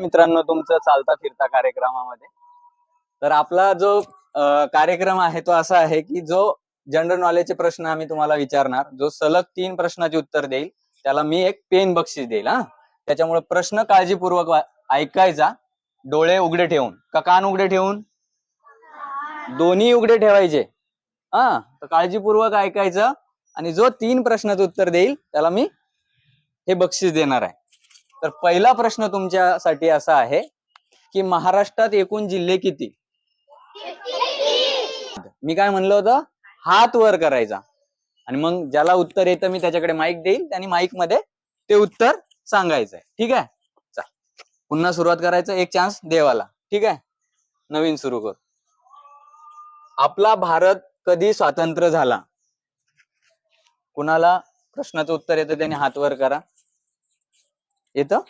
मित्रांनो तुमचं चालता फिरता कार्यक्रमामध्ये. तर आपला जो कार्यक्रम आहे तो असा आहे की जो जनरल नॉलेजचे प्रश्न आम्ही तुम्हाला विचारणार जो सलग तीन प्रश्नाचे उत्तर देईल त्याला मी एक पेन बक्षीस देईल हा. त्याच्यामुळे प्रश्न काळजीपूर्वक ऐकायचा. डोळे उघडे ठेवून. का कान उघडे ठेवून? दोन्ही उघडे ठेवायचे. हा तर काळजीपूर्वक ऐकायचं. आणि जो तीन प्रश्नाचं उत्तर देईल त्याला मी हे बक्षीस देणार आहे. तर पहिला प्रश्न तुमच्यासाठी असा आहे की महाराष्ट्रात एकूण जिल्हे किती? मी काय म्हणलं होतं? हात वर करायचा. आणि मग ज्याला उत्तर येतं मी त्याच्याकडे माईक देईल. आणि माईकमध्ये ते उत्तर सांगायचंय. ठीक आहे? चा पुन्हा सुरुवात करायचं. एक चान्स देवाला. ठीक आहे? नवीन सुरू कर. आपला भारत कधी स्वातंत्र्य झाला? कुणाला प्रश्नाचं उत्तर येतं त्याने हात वर करा. येतं?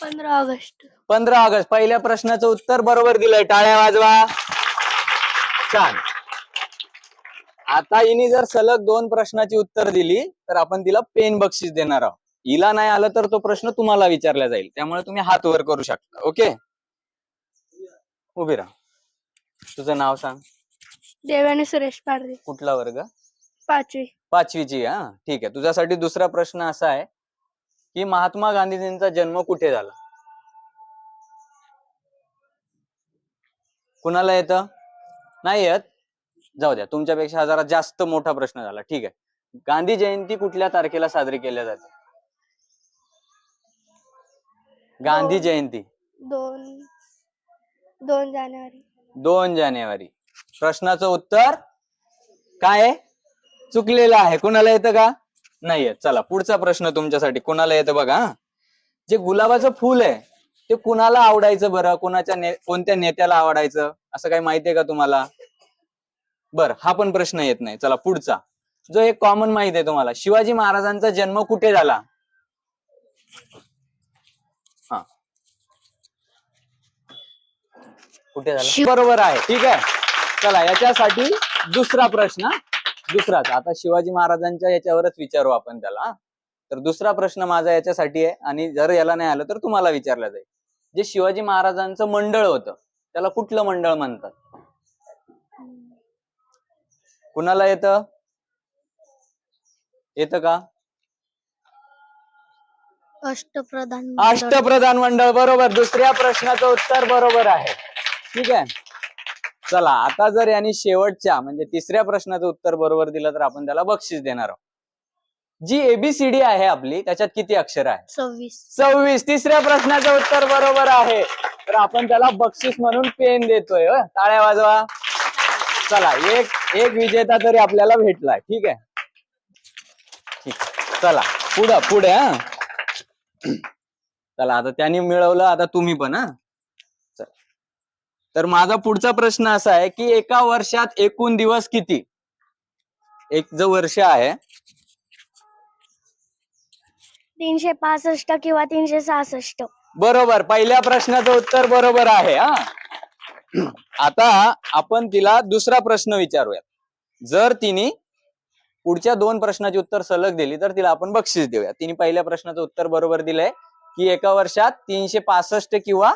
पंधरा ऑगस्ट. पंधरा ऑगस्ट. पहिल्या प्रश्नाचं उत्तर बरोबर दिलंय. टाळ्या वाजवा. छान. आता हिने जर सलग दोन प्रश्नाची उत्तर दिली तर आपण तिला पेन बक्षीस देणार आहोत. हिला नाही आलं तर तो प्रश्न तुम्हाला विचारला जाईल. त्यामुळे तुम्ही हात वर करू शकता. ओके? उभी राहा. तुझं नाव सांग. देवाने सुरेश पारदे कुठला वर्ग? पाचवी. पाचवीची हा? ठीक आहे. तुझ्यासाठी दुसरा प्रश्न असा आहे की महात्मा गांधीजींचा जन्म कुठे झाला? कुणाला येतं? नाही येत? जाऊ द्या. तुमच्यापेक्षा हा जरा जास्त मोठा प्रश्न झाला. ठीक आहे. गांधी जयंती कुठल्या तारखेला साजरी केल्या जाते? गांधी. जयंती. दोन. दोन जानेवारी. दोन जानेवारी. प्रश्नाचं उत्तर काय आहे? चुकलेलं आहे. कुणाला येतं का? नाही येत चला पुढचा प्रश्न तुमच्यासाठी. कुणाला येतं बघा हा. जे गुलाबाचं फुल आहे ते कुणाला आवडायचं बरं? कोणाच्या ने कोणत्या नेत्याला आवडायचं? असं काही माहितीये का तुम्हाला? बर हा पण प्रश्न येत नाही. चला पुढचा. जो एक कॉमन माहिती आहे तुम्हाला. शिवाजी महाराजांचा जन्म कुठे झाला? हा. कुठे झाला? बरोबर आहे. ठीक आहे. चला याच्यासाठी दुसरा प्रश्न. दुसराच. आता शिवाजी महाराजांच्या याच्यावरच विचारू आपण त्याला. तर दुसरा प्रश्न माझा याच्यासाठी आहे आणि जर याला नाही आलं तर तुम्हाला विचारला जाईल. जे शिवाजी महाराजांचं मंडळ होतं त्याला कुठलं मंडळ म्हणतात? कुणाला येतं? येतं का? अष्टप्रधान. अष्टप्रधान मंडळ बरोबर. दुसऱ्या प्रश्नाचं उत्तर बरोबर आहे. ठीक आहे? चला आता जर यांनी शेवटच्या म्हणजे तिसऱ्या प्रश्नाचं उत्तर बरोबर दिलं तर आपण त्याला बक्षीस देणार आहोत. जी एबीसीडी आहे आपली त्याच्यात किती अक्षर आहे सव्वीस. सव्वीस. तिसऱ्या प्रश्नाचं उत्तर बरोबर आहे. तर आपण त्याला बक्षीस म्हणून पेन देतोय हं? टाळ्या वाजवा. चला एक एक विजेता तरी आपल्याला भेटलाय ठीक आहे? ठीक आहे. चला पुढं पुढे हा. चला आता त्यांनी मिळवलं आता तुम्ही पण हा. चला. तर माझा पुढचा प्रश्न असा आहे की एका वर्षात एकूण दिवस किती? एक जो वर्ष आहे. तीनशे पासष्ट किंवा तीनशे सहासष्ट. बरोबर. पहिल्या प्रश्नाचं उत्तर बरोबर आहे हा. आता आपण तिला दुसरा प्रश्न विचारूया जर तिने पुढच्या दोन प्रश्नाची उत्तर सलग दिली तर तिला आपण बक्षीस देऊया. तिने पहिल्या प्रश्नाचं उत्तर बरोबर दिलंय की एका वर्षात तीनशे पासष्ट किंवा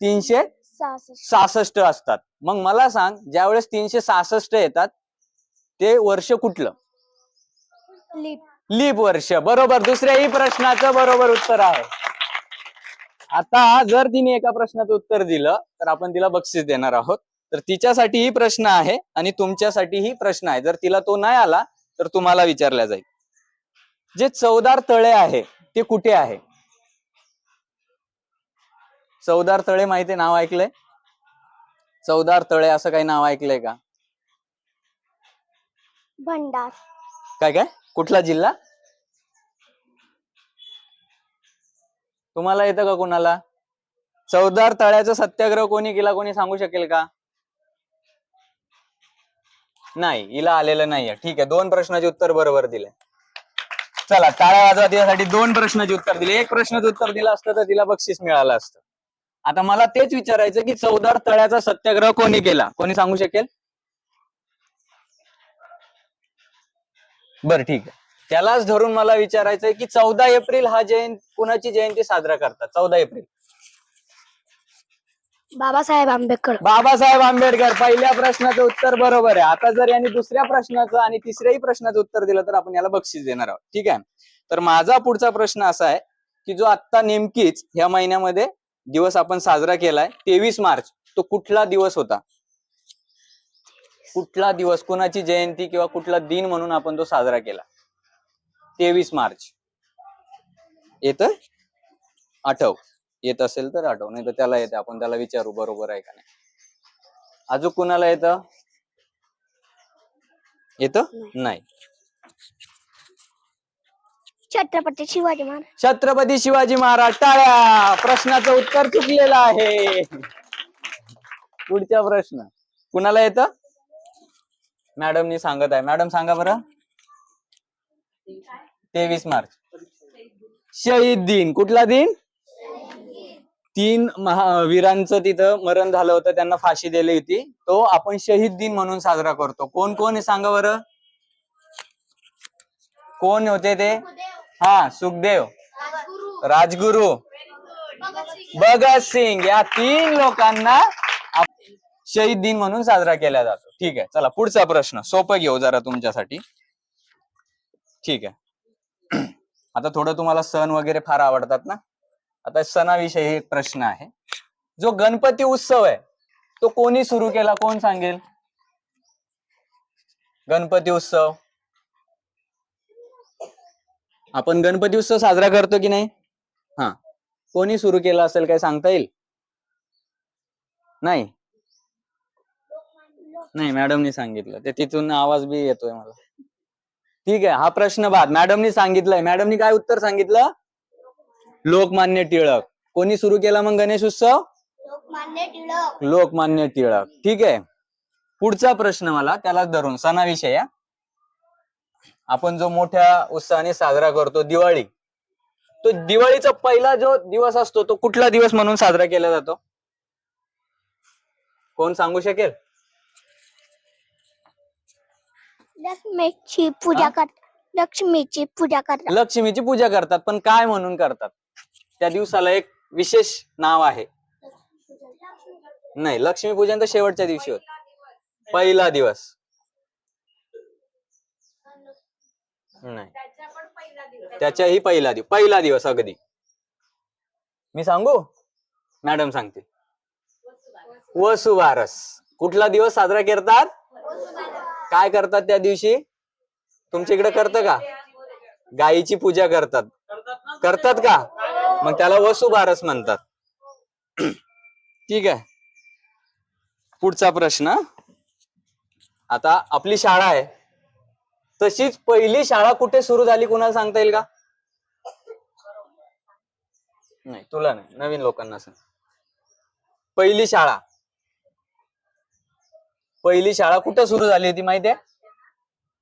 तीनशे सहासष्ट. असतात. मग मला सांग ज्यावेळेस तीनशे सहासष्ट येतात ते वर्ष कुठलं? लिप. लीप वर्ष. बरोबर. दुसऱ्याही प्रश्नाचं बरोबर उत्तर आहे. आता जर तिने एका प्रश्नाचं उत्तर दिलं तर आपण तिला बक्षीस देणार आहोत. तर तिच्यासाठीही प्रश्न आहे आणि तुमच्यासाठीही प्रश्न आहे. जर तिला तो नाही आला तर तुम्हाला विचारला जाईल. जे चौदार तळे आहे ते कुठे आहे? चौदार तळे माहिती नाव ऐकलंय? चौदार तळे असं काही नाव ऐकलंय का? भंडार. काय काय? कुठला जिल्हा? तुम्हाला येतं का कोणाला? चौदार तळ्याचा सत्याग्रह कोणी केला कोणी सांगू शकेल का? नाही हिला आलेलं नाहीये. ठीक आहे दोन प्रश्नाचे उत्तर बरोबर दिले. चला टाळ्या वाजवा तिच्यासाठी दोन प्रश्नाचे उत्तर दिले. एक प्रश्नाचं उत्तर दिलं असतं तर तिला बक्षीस मिळालं असतं. आता मला तेच विचारायचं की चौदार तळ्याचा सत्याग्रह कोणी केला? कोणी सांगू शकेल? बर ठीक आहे. त्यालाच धरून मला विचारायचंय की चौदा एप्रिल हा जयंती कुणाची जयंती साजरा करतात? चौदा एप्रिल. बाबासाहेब आंबेडकर. बाबासाहेब आंबेडकर पहिल्या प्रश्नाचं उत्तर बरोबर आहे. आता जर यांनी दुसऱ्या प्रश्नाचं आणि तिसऱ्याही प्रश्नाचं उत्तर दिलं तर आपण याला बक्षीस देणार आहोत. ठीक आहे? तर माझा पुढचा प्रश्न असा आहे की जो आता नेमकीच ह्या महिन्यामध्ये दिवस आपण साजरा केलाय तेवीस मार्च. तो कुठला दिवस होता? कुठला दिवस? कुणाची जयंती किंवा कुठला दिन म्हणून आपण तो साजरा केला? तेवीस मार्च. येत आठव. येत असेल तर आठव नाही तर त्याला येते. आपण त्याला विचारू बरोबर आहे का नाही? अजून कुणाला येत? येत? नाही. छत्रपती शिवाजी महाराज. छत्रपती शिवाजी महाराज टाळ्या! प्रश्नाचं उत्तर चुकलेलं आहे. पुढचा प्रश्न. कुणाला येत? मॅडमनी सांगत आहे. मॅडम सांगा बरं. तेवीस मार्च. शहीद दिन. कुठला दिन? तीन महावीरांचं तिथं मरण झालं होतं त्यांना फाशी दिली होती. तो आपण शहीद दिन म्हणून साजरा करतो. कोण कोण आहे? सांगा बरं. कोण होते ते? हा सुखदेव. राजगुरु. भगत सिंग या तीन लोकांना शहीद दिन म्हणून साजरा केला जातो. ठीक आहे चला पुढचा प्रश्न. सोपं घेऊ जरा तुमच्यासाठी. ठीक आहे. आता थोडं तुम्हाला सण वगैरे फार आवडतात ना? आता सणाविषयी एक प्रश्न आहे. जो गणपती उत्सव आहे तो कोणी सुरू केला? कोण सांगेल? गणपती उत्सव. आपण गणपती उत्सव साजरा करतो की नाही? हा. कोणी सुरू केला असेल काय सांगता येईल? नाही? नाही मॅडमनी सांगितलं. ते तिथून आवाज बी येतोय मला. ठीक आहे हा प्रश्न बाद. मॅडमनी सांगितलंय. मॅडमनी काय उत्तर सांगितलं? लोकमान्य टिळक. कोणी सुरू केला मग गणेश उत्सव? लोकमान्य टिळक. लोकमान्य टिळक. ठीक आहे. पुढचा प्रश्न मला त्यालाच धरून. सणाविषयी. आपण जो मोठ्या उत्साहाने साजरा करतो दिवाळी तो दिवाळीचा पहिला जो दिवस असतो तो कुठला दिवस म्हणून साजरा केला जातो? कोण सांगू शकेल? लक्ष्मीची पूजा हा? कर लक्ष्मीची पूजा करतात. लक्ष्मीची पूजा करतात पण काय म्हणून करतात? त्या दिवसाला एक विशेष नाव आहे. नाही लक्ष्मीपूजन तर शेवटच्या दिवशी होत. पहिला दिवस. नाही. त्याच्याही पहिला दिवस. पहिला दिवस अगदी. मी सांगू? मॅडम सांगते. वसुबारस. कुठला दिवस साजरा करतात? काय करतात त्या दिवशी? तुमच्या इकडे करतं का? गायीची पूजा करतात. करतात का? मग त्याला वसुबारस म्हणतात. ठीक आहे. पुढचा प्रश्न. आता आपली शाळा आहे. तशीच पहिली शाळा कुठे सुरू झाली कुणाला सांगता येईल का? नाही तुला नाही. नवीन लोकांना सांग. पहिली शाळा. पहिली शाळा कुठे सुरू झाली होती माहिती आहे?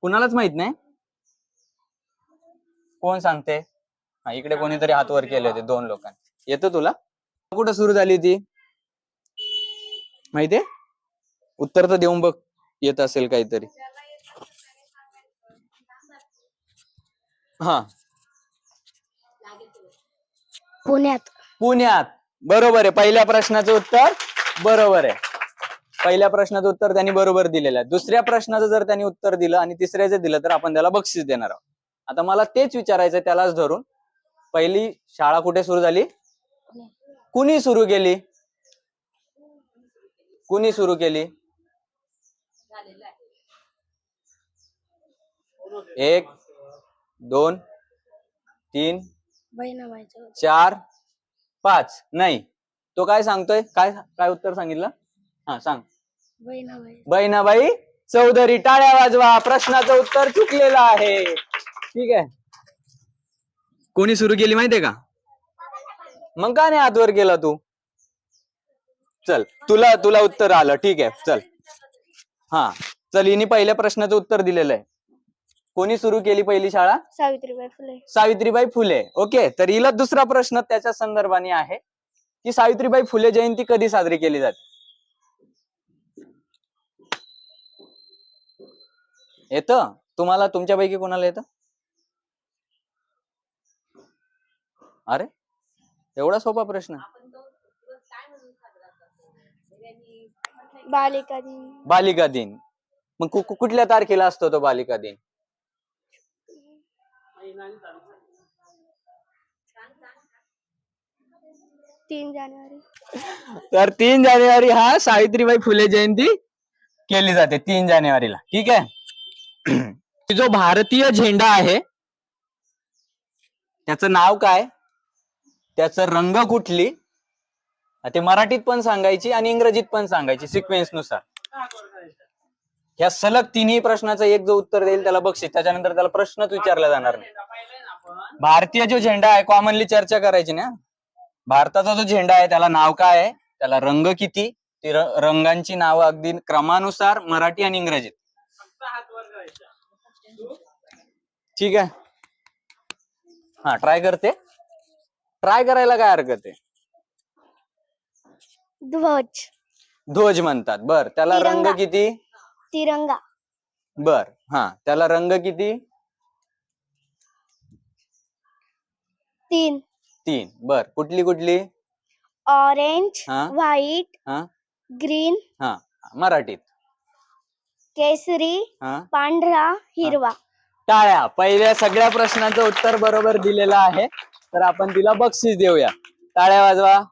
कुणालाच माहीत नाही? कोण सांगते? हा इकडे कोणीतरी हात वर केले होते दोन लोकांनी. येतं तुला? कुठं सुरू झाली होती? माहितीये उत्तर तर देऊन बघ येत असेल काहीतरी. हा. पुण्यात. पुण्यात. बरोबर आहे. पहिल्या प्रश्नाचं उत्तर बरोबर आहे. पहिल्या प्रश्नाचं उत्तर त्यांनी बरोबर दिलेलं आहे. दुसऱ्या प्रश्नाचं जर त्यांनी उत्तर दिलं आणि तिसऱ्याचं दिलं तर आपण त्याला बक्षीस देणार आहोत. आता मला तेच विचारायचं त्यालाच धरून. पहिली शाळा कुठे सुरू झाली? कुणी सुरू केली? कुणी सुरू केली? एक दोन तीन चार पाच. नाही. तो काय सांगतोय? काय काय उत्तर सांगितलं? हा सांग. बहिणाबाई बहिणाबाई चौधरी टाळ्या वाजवा. प्रश्नाचं उत्तर चुकलेलं आहे. ठीक आहे. कोणी सुरू केली माहितीये का? मग का नाही हातवर केला तू? चल तुला तुला उत्तर आलं. ठीक आहे चल. हा चल हिने पहिल्या प्रश्नाचं उत्तर दिलेलं आहे. कोणी सुरू केली पहिली शाळा? सावित्रीबाई फुले. सावित्रीबाई फुले. ओके तर हिला दुसरा प्रश्न त्याच्या संदर्भाने आहे की सावित्रीबाई फुले जयंती कधी साजरी केली जाते? येत? तुम्हाला तुमच्यापैकी कोणाला येतं? अरे एवढा सोपा प्रश्न. बालिका दिन. बालिका दिन. मग कुठल्या तारखेला असतो तो बालिका दिन? तीन जानेवारी. तर तीन जानेवारी हा सावित्रीबाई फुले जयंती केली जाते तीन जानेवारीला. ठीक आहे? जो भारतीय झेंडा आहे त्याचं नाव काय? त्याचं रंग कुठली? ते मराठीत पण सांगायची आणि इंग्रजीत पण सांगायची सिक्वेन्सनुसार. ह्या सलग तिन्ही प्रश्नाचं एक जो उत्तर देईल त्याला बक्षीस त्याच्यानंतर त्याला प्रश्नच विचारला जाणार नाही. भारतीय जो झेंडा आहे कॉमनली चर्चा करायची ना? भारताचा जो झेंडा आहे त्याला नाव काय आहे? त्याला रंग किती? ती रंगांची नावं अगदी क्रमानुसार मराठी आणि इंग्रजीत. ठीक आहे? हा ट्राय करते. ट्राय करायला काय हरकत आहे? ध्वज. ध्वज म्हणतात. बर त्याला रंग. किती? तिरंगा. बर हा. त्याला रंग किती? तीन. तीन. बर कुठली कुठली? ऑरेंज हा. व्हाईट हा. ग्रीन हा. मराठीत. केसरी हा. पांढरा हिरवा. टाळ्या. पहिल्या सगळ्या प्रश्नाचं उत्तर बरोबर दिलेलं आहे. तर आपण तिला बक्षीस देऊया. टाळ्या वाजवा.